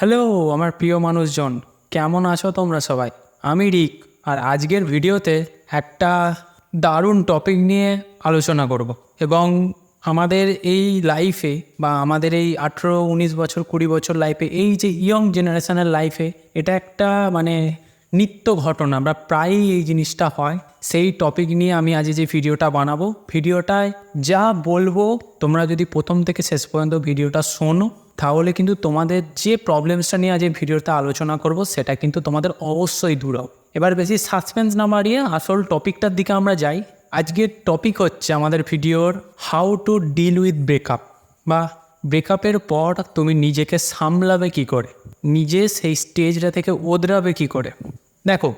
Hello, আমার প্রিয় মানুষজন, কেমন আছো তোমরা সবাই? আমি রিক, আর আজকের ভিডিওতে একটা দারুণ টপিক নিয়ে আলোচনা করব এবং আমাদের এই লাইফে বা আমাদের এই আঠেরো, উনিশ বছর, কুড়ি বছর লাইফে এই যে ইয়ং জেনারেশনের লাইফে এটা একটা মানে নিত্য ঘটনা বা প্রায়ই এই জিনিসটা হয়। সেই টপিক নিয়ে আমি আজ যে ভিডিওটা বানাবো, ভিডিওটায় যা বলব, তোমরা যদি প্রথম থেকে শেষ পর্যন্ত ভিডিওটা শোনো, তাহলে কিন্তু তোমাদের যে প্রবলেমসটা নিয়ে আজ এই ভিডিওতে আলোচনা করব, সেটা কিন্তু তোমাদের অবশ্যই দূর এবার বেশি সাসপেন্স না মারিয়ে আসল টপিকটার দিকে আমরা যাই। আজকের টপিক হচ্ছে আমাদের ভিডিওর how to deal with breakup বা ব্রেকআপের পর তুমি নিজেকে সামলাবে কি করে? নিজে সেই স্টেজটা থেকে ওদরাবে কি করে? দেখো,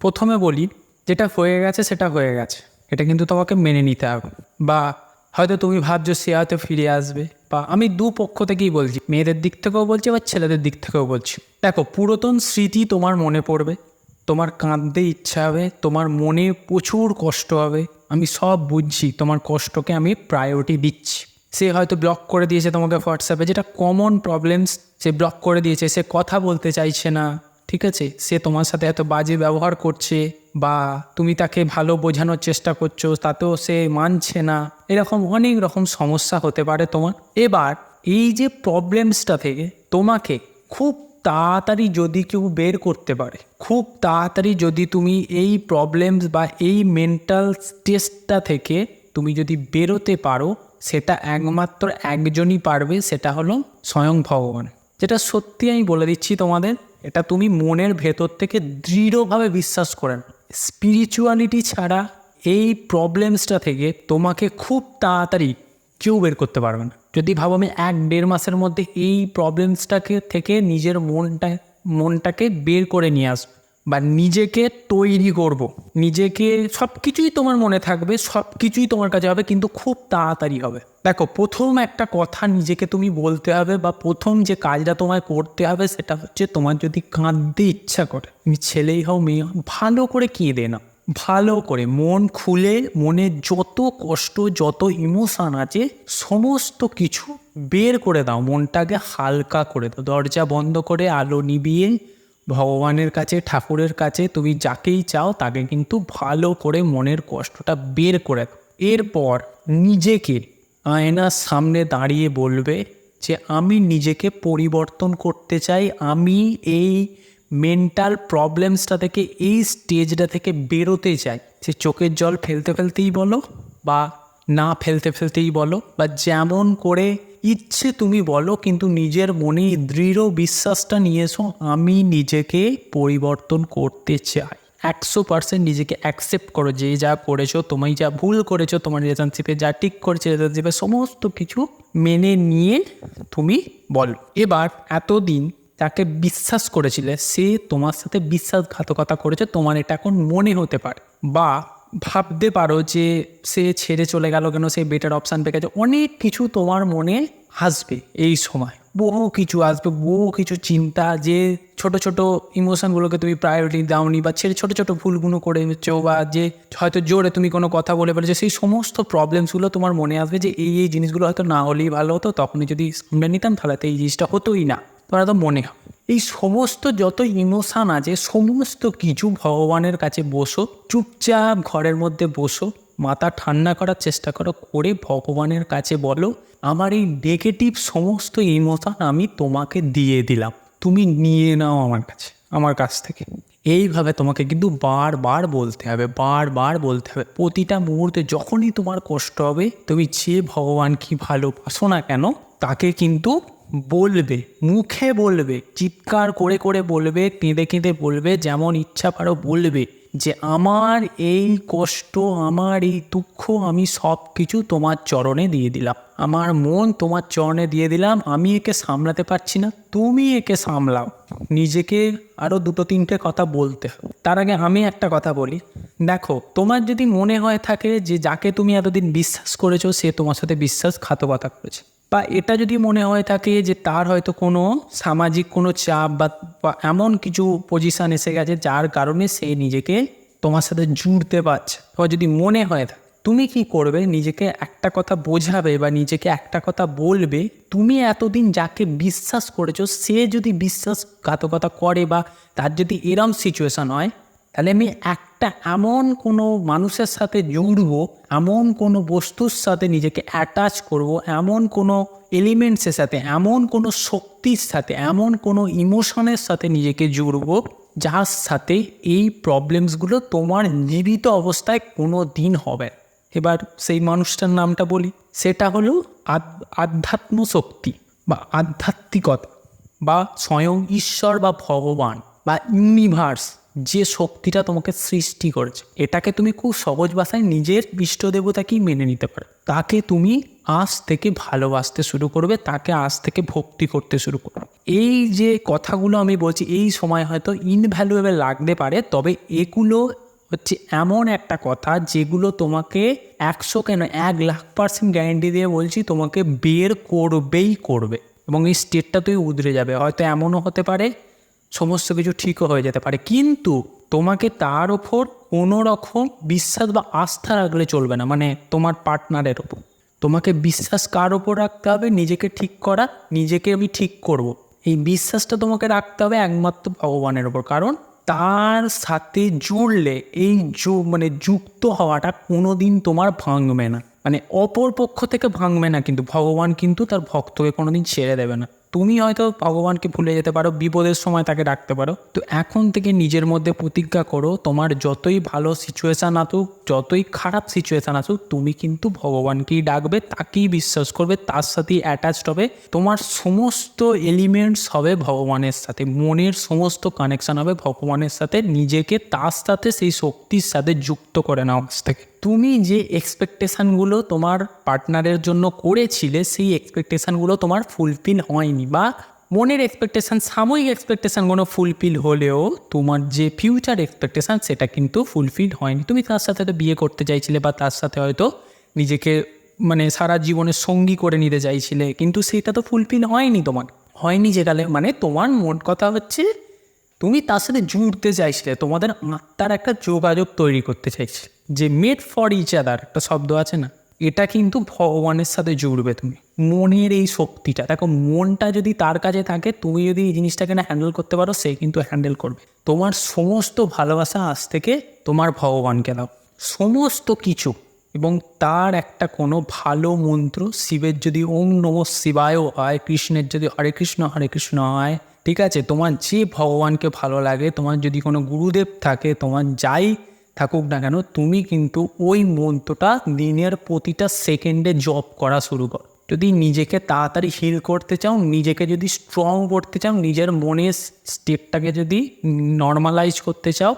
প্রথমে বলি, যেটা হয়ে গেছে সেটা হয়ে গেছে। এটা কিন্তু তোমাকে মেনে নিতে হবে। বা হয়তো তুমি ভাবছ সে হয়তো ফিরে আসবে, বা আমি দু পক্ষ থেকেই বলছি, মেয়েদের দিক থেকেও বলছি বা ছেলেদের দিক থেকেও বলছি। দেখো, পুরাতন স্মৃতি তোমার মনে পড়বে, তোমার কাঁদতে ইচ্ছা হবে, তোমার মনে প্রচুর কষ্ট হবে। আমি সব বুঝছি, তোমার কষ্টকে আমি প্রায়োরিটি দিচ্ছি। সে হয়তো ব্লক করে দিয়েছে তোমাকে হোয়াটসঅ্যাপে যেটা কমন প্রবলেমস সে ব্লক করে দিয়েছে, সে কথা বলতে চাইছে না, ঠিক আছে? সে তোমার সাথে এত বাজে ব্যবহার করছে বা তুমি তাকে ভালো বোঝানোর চেষ্টা করছ, তাতেও সে মানছে না, এরকম অনেক রকম সমস্যা হতে পারে তোমার। এবার এই যে প্রবলেমসটা থেকে তোমাকে খুব তাড়াতাড়ি যদি কেউ বের করতে পারে, খুব তাড়াতাড়ি যদি তুমি এই প্রবলেমস বা এই মেন্টাল স্ট্রেসটা থেকে তুমি যদি বেরোতে পারো সেটা একমাত্র একজনই পারবে, সেটা হলো স্বয়ং ভগবান। যেটা সত্যি আমি বলে দিচ্ছি তোমাদের, এটা তুমি মনের ভেতর থেকে দৃঢ়ভাবে বিশ্বাস করেন। স্পিরিচুয়ালিটি ছাড়া এই প্রবলেমসটা থেকে তোমাকে খুব তাড়াতাড়ি কেউ বের করতে পারবে না। যদি ভাবো আমি এক দেড় মাসের মধ্যে এই প্রবলেমসটাকে থেকে নিজের মনটা মনটাকে বের করে নিয়ে আসব। বা নিজেকে তৈরি করব। নিজেকে সব কিছুই তোমার মনে থাকবে সব কিছুই তোমার কাছে হবে, কিন্তু খুব তাড়াতাড়ি হবে। দেখো, প্রথম একটা কথা নিজেকে তুমি বলতে হবে বা প্রথম যে কাজটা তোমায় করতে হবে, সেটা হচ্ছে তোমার যদি কাঁদতে ইচ্ছা করে, তুমি ছেলেই হও, মেয়ে হও, ভালো করে কেঁদে না ভালো করে মন খুলে, মনে যত কষ্ট, যত ইমোশান আছে, সমস্ত কিছু বের করে দাও, মনটাকে হালকা করে দাও। দরজা বন্ধ করে আলো নিবিয়ে ভগবানের কাছে, ঠাকুরের কাছে, তুমি যাকেই চাও তাকে কিন্তু ভালো করে মনের কষ্টটা বের করে এরপর নিজেকে আয়নার সামনে দাঁড়িয়ে বলবে যে, আমি নিজেকে পরিবর্তন করতে চাই। আমি এই মেন্টাল প্রবলেমসটা থেকে, এই স্টেজটা থেকে বেরোতে চাই। সে চোখের জল ফেলতে ফেলতেই বলো বা না ফেলতে ফেলতেই বলো বা যেমন করে ইচ্ছে তুমি বলো, কিন্তু নিজের মনে দৃঢ় বিশ্বাসটা নিয়ে এসো আমি নিজেকে পরিবর্তন করতে চাই। একশো পার্সেন্ট নিজেকে অ্যাকসেপ্ট করো, যে যা করেছ তুমি যা ভুল করেছ, তোমার রিলেশনশিপে যা ঠিক করেছে রিলেশনশিপে সমস্ত কিছু মেনে নিয়ে তুমি বলো। এবার এতদিন তাকে বিশ্বাস করেছিলে, সে তোমার সাথে বিশ্বাসঘাতকতা করেছে, তোমার এটা এখন মনে হতে পারে। বা ভাবতে পারো যে সে ছেড়ে চলে গেল কেন, সে বেটার অপশান পেয়ে গেছে, অনেক কিছু তোমার মনে আসবে এই সময়। বহু কিছু আসবে, বহু কিছু চিন্তা যে ছোট ছোট ইমোশনগুলোকে তুমি প্রায়োরিটি দাওনি বা ছেড়ে ছোট ছোট ভুলগুলো করেছ বা যে হয়তো জোরে তুমি কোনো কথা বলে ফেলেছো, সেই সমস্ত প্রবলেমসগুলো তোমার মনে আসবে যে এই এই জিনিসগুলো হয়তো না হলেই ভালো হতো, তখনই যদি সামনে নিতাম তাহলে তো এই জিনিসটা হতোই না। তোমার তো মনে হয় এই সমস্ত যত ইমোশান আছে, সমস্ত কিছু ভগবানের কাছে বসো, চুপচাপ ঘরের মধ্যে বসো। মাথা ঠান্ডা করার চেষ্টা করো, করে ভগবানের কাছে বলো, আমার এই নেগেটিভ সমস্ত ইমোশান আমি তোমাকে দিয়ে দিলাম। তুমি নিয়ে নাও আমার কাছে, আমার কাছ থেকে। এইভাবে তোমাকে কিন্তু বারবার বলতে হবে, বারবার বলতে হবে। প্রতিটা মুহূর্তে যখনই তোমার কষ্ট হবে, তুমি যে ভগবান কি ভালোবাসো না কেন, তাকে কিন্তু বলবে, মুখে বলবে, চিৎকার করে করে বলবে, কেঁদে কেঁদে বলবে, যেমন ইচ্ছা পারো বলবে। যে আমার এই কষ্ট, আমার এই দুঃখ আমি সব কিছু তোমার চরণে দিয়ে দিলাম। আমার মন তোমার চরণে দিয়ে দিলাম, আমি একে সামলাতে পারছি না, তুমি একে সামলাও। নিজেকে আরও দুটো তিনটে কথা বলতে তার আগে আমি একটা কথা বলি। দেখো, তোমার যদি মনে হয় থাকে যে যাকে তুমি এতদিন বিশ্বাস করেছ, সে তোমার সাথে বিশ্বাসঘাতকতা করেছে। বা এটা যদি মনে হয় থাকে যে তার হয়তো কোনো সামাজিক কোনো চাপ বা বা এমন কিছু পজিশান এসে গেছে যার কারণে সে নিজেকে তোমার সাথে জুড়তে পারছে। তোমার যদি মনে হয় থাকে তুমি কি করবে? নিজেকে একটা কথা বোঝাবে বা নিজেকে একটা কথা বলবে, তুমি এতদিন যাকে বিশ্বাস করেছ, সে যদি বিশ্বাসঘাতকতা করে বা তার যদি এরম সিচুয়েশন হয় তাহলে আমি একটা এমন কোনো মানুষের সাথে জুড়বো, এমন কোনো বস্তুর সাথে নিজেকে অ্যাটাচ করব, এমন কোনো এলিমেন্টসের সাথে, এমন কোনো শক্তির সাথে, এমন কোনো ইমোশনের সাথে নিজেকে জুড়বো যার সাথে এই প্রবলেমসগুলো তোমার জীবিত অবস্থায় কোনো দিন হবে। এবার সেই মানুষটার নামটা বলি, সেটা হলো আধ্যাত্ম শক্তি বা আধ্যাত্মিকতা বা স্বয়ং ঈশ্বর বা ভগবান বা ইউনিভার্স যে শক্তিটা তোমাকে সৃষ্টি করেছে, এটাকে তুমি খুব সহজ ভাষায় নিজের ইষ্ট দেবতাকেই মেনে নিতে পারো। তাকে তুমি আজ থেকে ভালোবাসতে শুরু করবে, তাকে আজ থেকে ভক্তি করতে শুরু করবে। এই যে কথাগুলো আমি বলছি, এই সময় হয়তো ইনভ্যালুয়েবল লাগতে পারে, তবে এগুলো হচ্ছে এমন একটা কথা যেগুলো তোমাকে একশো কেন এক লাখ পার্সেন্ট গ্যারেন্টি দিয়ে বলছি, তোমাকে বের করবেই করবে এবং এই স্টেটটা তুই উধরে যাবে। হয়তো এমনও হতে পারে সমস্ত কিছু ঠিকও হয়ে যেতে পারে। কিন্তু তোমাকে তার ওপর কোনো রকম বিশ্বাস বা আস্থা রাখলে চলবে না মানে তোমার পার্টনারের ওপর। তোমাকে বিশ্বাস কার ওপর রাখতে হবে? নিজেকে ঠিক করা, নিজেকে আমি ঠিক করব। এই বিশ্বাসটা তোমাকে রাখতে হবে একমাত্র ভগবানের ওপর। কারণ তার সাথে জুড়লে এই যু- মানে যুক্ত হওয়াটা কোনো দিন তোমার ভাঙবে না। মানে অপর পক্ষ থেকে ভাঙবে না, কিন্তু ভগবান কিন্তু তার ভক্তকে কোনোদিন ছেড়ে দেবে না। তুমি হয়তো ভগবানকে ভুলে যেতে পারো, বিপদের সময় তাকে ডাকতে পারো। তো এখন থেকে নিজের মধ্যে প্রতিজ্ঞা করো, তোমার যতই ভালো সিচুয়েশান আসুক, যতই খারাপ সিচুয়েশান আসুক, তুমি কিন্তু ভগবানকেই ডাকবে, তাকেই বিশ্বাস করবে, তার সাথেই অ্যাটাচড হবে। তোমার সমস্ত এলিমেন্টস হবে ভগবানের সাথে, মনের সমস্ত কানেকশান হবে ভগবানের সাথে, নিজেকে তার সাথে, সেই শক্তির সাথে যুক্ত করে নাও আজ থেকে। তুমি যে এক্সপেকটেশানগুলো তোমার পার্টনারের জন্য করেছিলে, সেই এক্সপেকটেশানগুলো তোমার ফুলফিল হয়নি বা মনের এক্সপেকটেশান সাময়িক এক্সপেকটেশানগুলো ফুলফিল হলেও তোমার যে ফিউচার এক্সপেকটেশান সেটা কিন্তু ফুলফিল হয়নি। তুমি তার সাথে হয়তো বিয়ে করতে চাইছিলে বা তার সাথে হয়তো নিজেকে মানে সারা জীবনের সঙ্গী করে নিতে চাইছিলে, কিন্তু সেটা তো ফুলফিল হয়নি তোমার। হয়নি যেকালে মানে তোমার মোট কথা হচ্ছে তুমি তার সাথে জুড়তে চাইছিলে, তোমাদের আত্মার একটা যোগাযোগ তৈরি করতে চাইছিলে। যে মেড ফর ইচ আদার একটা শব্দ আছে না? এটা কিন্তু ভগবানের সাথে জুড়বে তুমি। মনের এই শক্তিটা, দেখো মনটা যদি তার কাছে থাকে, তুমি যদি এই জিনিসটাকে না হ্যান্ডেল করতে পারো, সে কিন্তু হ্যান্ডেল করবে। তোমার সমস্ত ভালোবাসা আজ থেকে তোমার ভগবানকে দাও। সমস্ত কিছু, এবং তার একটা কোনো ভালো মন্ত্র শিবের যদি ওম নম শিবায়ও হয়, কৃষ্ণের যদি হরে কৃষ্ণ হরে কৃষ্ণ হয়, ঠিক আছে? তোমার যে ভগবানকে ভালো লাগে, তোমার যদি কোনো গুরুদেব থাকে, তোমার যাই থাকুক না কেন, তুমি কিন্তু ওই মন্ত্রটা দিনের প্রতিটা সেকেন্ডে জব করা শুরু করো। যদি নিজেকে তাড়াতাড়ি হিল করতে চাও, নিজেকে যদি স্ট্রং করতে চাও, নিজের মনের স্টেপটাকে যদি নর্মালাইজ করতে চাও,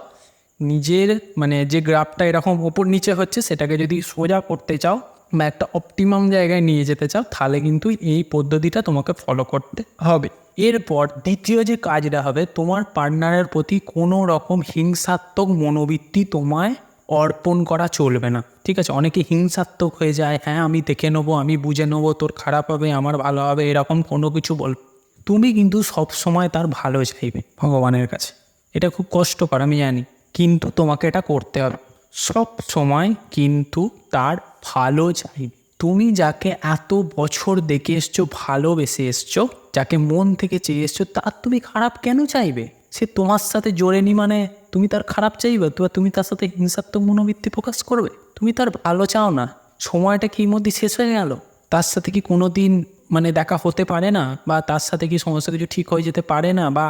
নিজের মানে যে গ্রাফটা এরকম ওপর নিচে হচ্ছে, সেটাকে যদি সোজা করতে চাও বা একটা অপটিমাম জায়গায় নিয়ে যেতে চাও, তাহলে কিন্তু এই পদ্ধতিটা তোমাকে ফলো করতে হবে। এরপর দ্বিতীয় যে কাজটা হবে, তোমার পার্টনারের প্রতি কোনো রকম হিংসাত্মক মনোবৃত্তি তোমায় অর্পণ করা চলবে না। ঠিক আছে? অনেকে হিংসাত্মক হয়ে যায় হ্যাঁ আমি দেখে নেব, আমি বুঝে নেব, তোর খারাপ হবে, আমার ভালো হবে, এরকম কোনো কিছু বল। তুমি কিন্তু সব সময় তার ভালো চাইবে ভগবানের কাছে। এটা খুব কষ্টকর, আমি জানি। কিন্তু তোমাকে এটা করতে হবে। সব সময় কিন্তু তার ভালো চাইবে। তুমি যাকে এত বছর দেখে এসছো, ভালোবেসে এসছো যাকে মন থেকে চেয়ে এসছো তার তুমি খারাপ কেন চাইবে? সে তোমার সাথে জোরেনি মানে তুমি তার খারাপ চাইবে তো তুমি তার সাথে হিংসাত্মক মনোবৃত্তি প্রকাশ করবে? তুমি তার ভালো চাও না। সময়টা কি মধ্যে শেষ হয়ে গেল? তার সাথে কি কোনো দিন মানে দেখা হতে পারে না? বা তার সাথে কি সমস্ত কিছু ঠিক হয়ে যেতে পারে না? বা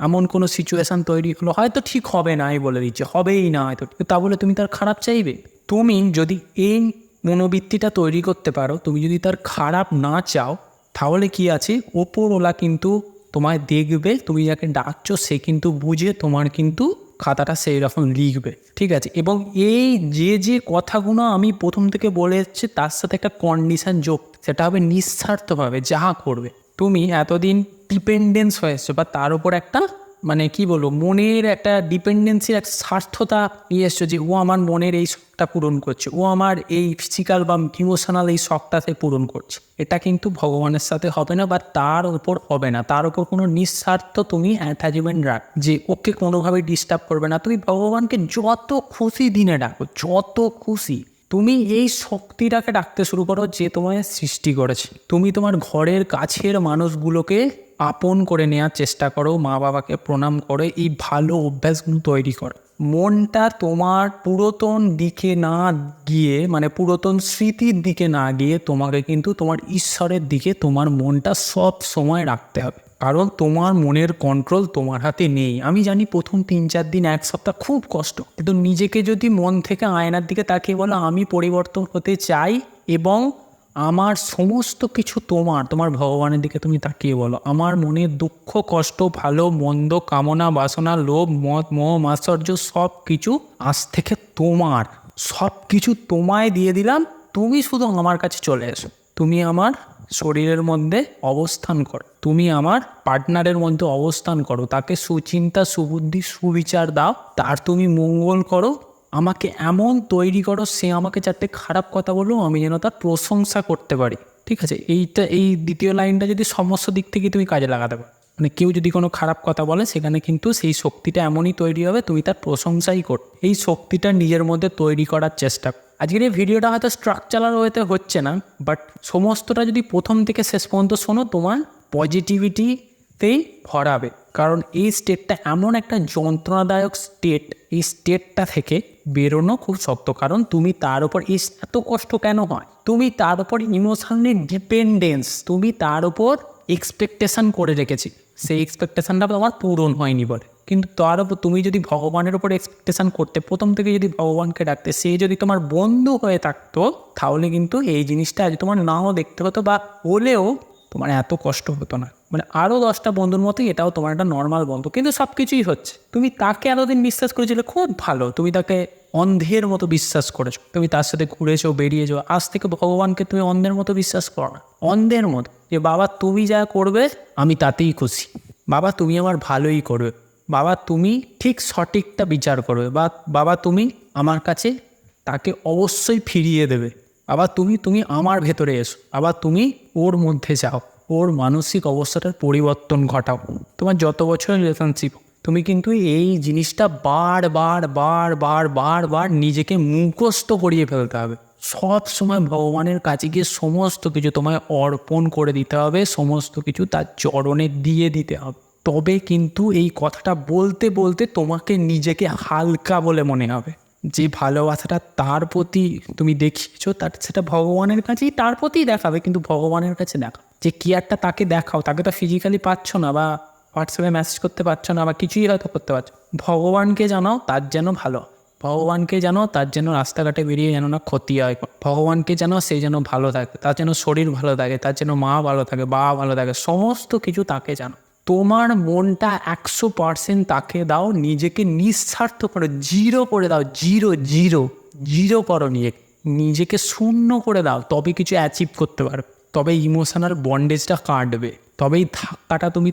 এমন কোনো সিচুয়েশান তৈরি হলো, হয়তো ঠিক হবে না, আমি বলে দিচ্ছি, হবেই না হয়তো তা বলে তুমি তার খারাপ চাইবে? তুমি যদি এই মনোবৃত্তিটা তৈরি করতে পারো, তুমি যদি তার খারাপ না চাও তাহলে কি আছে? ওপরওয়ালা কিন্তু তোমায় দেখবে, তুমি যাকে ডাকছো, সে কিন্তু বুঝে তোমার কিন্তু খাতাটা সেই রকম লিখবে। ঠিক আছে? এবং এই যে যে কথাগুলো আমি প্রথম থেকে বলে এসেছি, তার সাথে একটা কন্ডিশন যোগ। সেটা হবে নিঃস্বার্থভাবে যাহা করবে। তুমি এতদিন ডিপেন্ডেন্স হয়ে এসছো বা তার উপর একটা মানে কি বলব, মনের একটা ডিপেন্ডেন্সির একটা স্বার্থতা নিয়ে এসছো যে, ও আমার মনের এই শখটা পূরণ করছে, ও আমার এই ফিজিক্যাল বা ইমোশনাল এই শখটাকে পূরণ করছে। এটা কিন্তু ভগবানের সাথে হবে না বা তার উপর হবে না। তার উপর কোনো নিঃস্বার্থ তুমি অ্যাটাচমেন্ট রাখ, যে ওকে কোনোভাবে ডিস্টার্ব করবে না। তুমি ভগবানকে যত খুশি দিনে ডাকো, যত খুশি তুমি এই শক্তিটাকে ডাকতে শুরু করো যে তোমায় সৃষ্টি করেছে। তুমি তোমার ঘরের কাছের মানুষগুলোকে আপন করে নেওয়ার চেষ্টা করো মা বাবাকে প্রণাম করে, এই ভালো অভ্যাসগুলো তৈরি করো। মনটা তোমার পুরাতন দিকে না গিয়ে মানে পুরাতন স্মৃতির দিকে না গিয়ে তোমাকে কিন্তু তোমার ঈশ্বরের দিকে তোমার মনটা সব সময় রাখতে হবে। কারণ তোমার মনের কন্ট্রোল তোমার হাতে নেই। আমি জানি প্রথম তিন চার দিন, এক সপ্তাহ খুব কষ্ট। কিন্তু নিজেকে যদি মন থেকে আয়নার দিকে তাকিয়ে বলো, আমি পরিবর্তন হতে চাই এবং আমার সমস্ত কিছু তোমার তোমার ভগবানের দিকে তুমি তাকিয়ে বলো, আমার মনের দুঃখ, কষ্ট, ভালো, মন্দ, কামনা, বাসনা, লোভ মত মোহ মাশ্চর্য সব কিছু আজ থেকে তোমার। সব কিছু তোমায় দিয়ে দিলাম, তুমি শুধু আমার কাছে চলে এসো। তুমি আমার শরীরের মধ্যে অবস্থান করো। তুমি আমার পার্টনারের মধ্যে অবস্থান করো। তাকে সুচিন্তা, সুবুদ্ধি, সুবিচার দাও। তার তুমি মঙ্গল করো। আমাকে এমন তৈরি করো, সে আমাকে চারটে খারাপ কথা বলো আমি যেন তার প্রশংসা করতে পারি। ঠিক আছে? এইটা, এই দ্বিতীয় লাইনটা যদি সমস্ত দিক থেকে তুমি কাজে লাগাতে পারো। মানে কেউ যদি কোনো খারাপ কথা বলে, সেখানে কিন্তু সেই শক্তিটা এমনই তৈরি হবে, তুমি তার প্রশংসাই কর। এই শক্তিটা নিজের মধ্যে তৈরি করার চেষ্টা। আজকের এই ভিডিওটা হয়তো স্ট্রাকচারাল ওয়েতে হচ্ছে না বাট সমস্তটা যদি প্রথম থেকে শেষ পর্যন্ত শোনো, তোমার পজিটিভিটিতেই ভরাবে। কারণ এই স্টেটটা এমন একটা যন্ত্রণাদায়ক স্টেট এই স্টেটটা থেকে বেরোনো খুব শক্ত। কারণ তুমি তার উপর এই এত কষ্ট কেন হয়? তুমি তার উপর ইমোশনালি ডিপেন্ডেন্স তুমি তার উপর এক্সপেকটেশন করে রেখেছি। সেই এক্সপেকটেশনটা তোমার পূরণ হয়নি বলে। কিন্তু তার উপর তুমি যদি ভগবানের উপর এক্সপেকটেশন করতে, প্রথম থেকে যদি ভগবানকে ডাকতে, সে যদি তোমার বন্ধু হয়ে থাকতো, তাহলে কিন্তু এই জিনিসটা আজ তোমার নাও দেখতে হতো বা হলেও তোমার এত কষ্ট হতো না। মানে আরও দশটা বন্ধুর মতোই এটাও তোমার একটা নর্মাল বন্ধু। কিন্তু সব কিছুই হচ্ছে। তুমি তাকে এতদিন বিশ্বাস করেছিলে, খুব ভালো। তুমি তাকে অন্ধের মতো বিশ্বাস করেছ। তুমি তার সাথে ঘুরেছো, বেরিয়েছো। আজ থেকে ভগবানকে তুমি অন্ধের মতো বিশ্বাস করো না। অন্ধের মতো। যে, বাবা, তুমি যা করবে, আমি তাতেই খুশি। বাবা, তুমি আমার ভালোই করবে। বাবা তুমি ঠিক সঠিকটা বিচার করবে বা বাবা তুমি আমার কাছে তাকে অবশ্যই ফিরিয়ে দেবে। আবার তুমি তুমি আমার ভেতরে এসো। আবার তুমি ওর মধ্যে যাও, ওর মানসিক অবস্থাটার পরিবর্তন ঘটাও। তোমার যত বছরের রিলেশনশিপ তুমি কিন্তু এই জিনিসটা বার বার বার বার বার বার নিজেকে মুখস্থ করিয়ে ফেলতে হবে। সব সময় ভগবানের কাছে গিয়ে সমস্ত কিছু তোমায় অর্পণ করে দিতে হবে, সমস্ত কিছু তার চরণে দিয়ে দিতে হবে। তবে কিন্তু এই কথাটা বলতে বলতে তোমাকে নিজেকে হালকা বলে মনে হবে। যে ভালোবাসাটা তার প্রতি তুমি দেখিয়েছো, তার সেটা ভগবানের কাছেই তার প্রতিই দেখাবে, কিন্তু ভগবানের কাছে দেখা। যে কেয়ারটা তাকে দেখাও, তাকে তো ফিজিক্যালি পাচ্ছ না বা হোয়াটসঅ্যাপে মেসেজ করতে পারছ না বা কিছুই হয়তো করতে পারছ। ভগবানকে জানাও তার যেন ভালো। ভগবানকে জানো তার যেন রাস্তাঘাটে বেরিয়ে যেন না ক্ষতি হয়। ভগবানকে জানো সে যেন ভালো থাকে, তার যেন শরীর ভালো থাকে, তার যেন মা ভালো থাকে, বাবা ভালো থাকে, সমস্ত কিছু তাকে জানো। তোমার মনটা একশো পার্সেন্ট তাকে দাও, নিজেকে নিঃস্বার্থ করে জিরো করে দাও জিরো জিরো জিরো করো নিয়ে। নিজেকে শূন্য করে দাও, তবে কিছু অ্যাচিভ করতে পারবে তবে ইমোশনাল বন্ডেজটা কাটবে। তবে এই ধাক্কাটা তুমি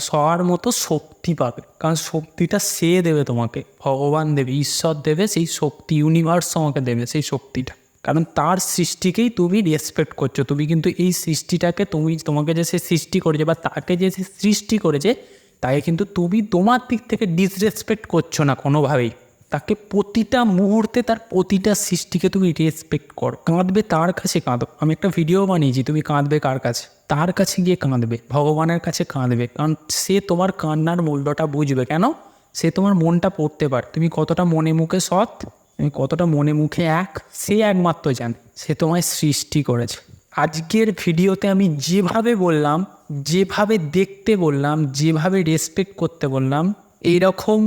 সবার মতো শক্তি পাবে। কারণ শক্তিটা সে দেবে তোমাকে। ভগবান দেবে, ঈশ্বর দেবে, সেই শক্তি ইউনিভার্স তোমাকে দেবে, সেই শক্তিটা। কারণ তার সৃষ্টিকেই তুমি রেসপেক্ট করছ। তুমি কিন্তু এই সৃষ্টিটাকে তুমি, তোমাকে যে সে সৃষ্টি করেছে বা তাকে যে সে সৃষ্টি করেছে, তাকে কিন্তু তুমি তোমার দিক থেকে ডিসরেসপেক্ট করছ না কোনোভাবেই। তাকে প্রতিটা মুহূর্তে তার প্রতিটা সৃষ্টিকে তুমি রেসপেক্ট করো। কাঁদবে তার কাছে কাঁদো। আমি একটা ভিডিও বানিয়েছি, তুমি কাঁদবে কার কাছে? তার কাছে গিয়ে কাঁদবে, ভগবানের কাছে কাঁদবে। কারণ সে তোমার কান্নার মূল্যটা বুঝবে। কেন? সে তোমার মনটা পড়তে পারে। তুমি কতটা মনে মুখে সৎ তুমি কতটা মনে মুখে এক? সে একমাত্র জানে, সে তোমায় সৃষ্টি করেছে। আজকের ভিডিওতে আমি যেভাবে বললাম, যেভাবে দেখতে বললাম, যেভাবে রেসপেক্ট করতে বললাম, এইরকম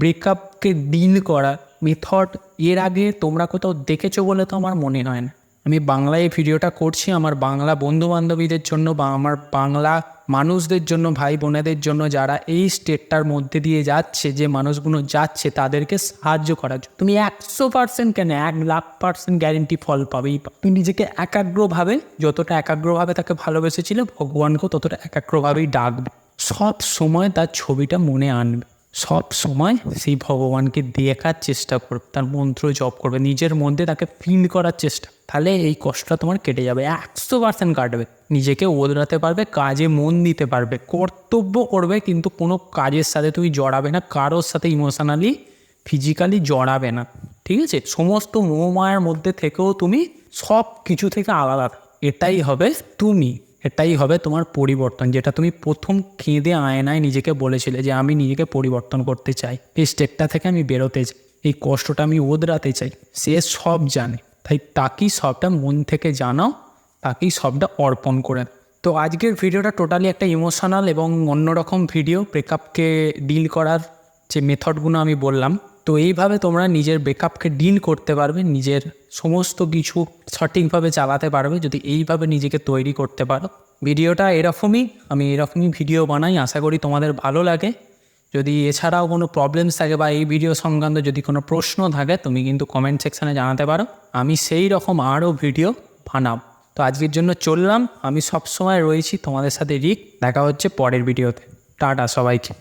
ব্রেকআপকে ডিল করা মেথড এর আগে তোমরা কোথাও দেখেছ বলে তো আমার মনে হয় না। আমি বাংলায় এই ভিডিওটা করছি, আমার বাংলা বন্ধু বান্ধবীদের জন্য বা আমার বাংলা মানুষদের জন্য ভাই বোনেদের জন্য যারা এই স্টেটটার মধ্যে দিয়ে যাচ্ছে, যে মানুষগুলো যাচ্ছে তাদেরকে সাহায্য করার জন্য। তুমি একশো পার্সেন্ট কেন? এক লাখ পার্সেন্ট গ্যারেন্টি ফল পাবেই পাবে। তুমি নিজেকে একাগ্রভাবে, যতটা একাগ্রভাবে তাকে ভালোবেসেছিলে, ভগবানকেও ততটা একাগ্রভাবেই ডাকবে। সব সময় তার ছবিটা মনে আনবে। সব সময় সেই ভগবানকে দেখার চেষ্টা করবে, তার মন্ত্র জপ করবে, নিজের মধ্যে তাকে ফিল করার চেষ্টা। তাহলে এই কষ্টটা তোমার কেটে যাবে, একশো পার্সেন্ট কাটবে। নিজেকে ওদরাতে পারবে, কাজে মন দিতে পারবে, কর্তব্য করবে, কিন্তু কোনো কাজের সাথে তুমি জড়াবে না, কারোর সাথে ইমোশনালি ফিজিক্যালি জড়াবে না, ঠিক আছে? সমস্ত মোহমায়ার মধ্যে থেকেও তুমি সব কিছু থেকে আলাদা, এটাই হবে তুমি। এটাই হবে তোমার পরিবর্তন, যেটা তুমি প্রথম খেঁদে আয়নায় নিজেকে বলেছিলে যে আমি নিজেকে পরিবর্তন করতে চাই। এই স্টেপটা থেকে আমি বেরোতে চাই, এই কষ্টটা আমি ওদরাতে চাই, সে সব জানে। তাই তাকেই সবটা মন থেকে জানাও, তাকেই সবটা অর্পণ করে তো আজকের ভিডিওটা টোটালি একটা ইমোশনাল এবং অন্যরকম ভিডিও ব্রেকআপকে ডিল করার যে মেথডগুলো আমি বললাম তো এইভাবে তোমরা নিজের ব্রেকআপকে ডিল করতে পারবে, নিজের সমস্ত কিছু সঠিকভাবে চালাতে পারবে, যদি এইভাবে নিজেকে তৈরি করতে পারো। ভিডিওটা এরকমই, আমি এরকমই ভিডিও বানাই, আশা করি তোমাদের ভালো লাগে। যদি এছাড়াও কোনো প্রবলেমস থাকে বা এই ভিডিও সংক্রান্ত যদি কোনো প্রশ্ন থাকে, তুমি কিন্তু কমেন্ট সেকশানে জানাতে পারো। আমি সেই রকম আরও ভিডিও বানাব। তো আজকের জন্য চললাম, আমি সবসময় রয়েছি তোমাদের সাথে রিক, দেখা হচ্ছে পরের ভিডিওতে টাটা সবাইকে।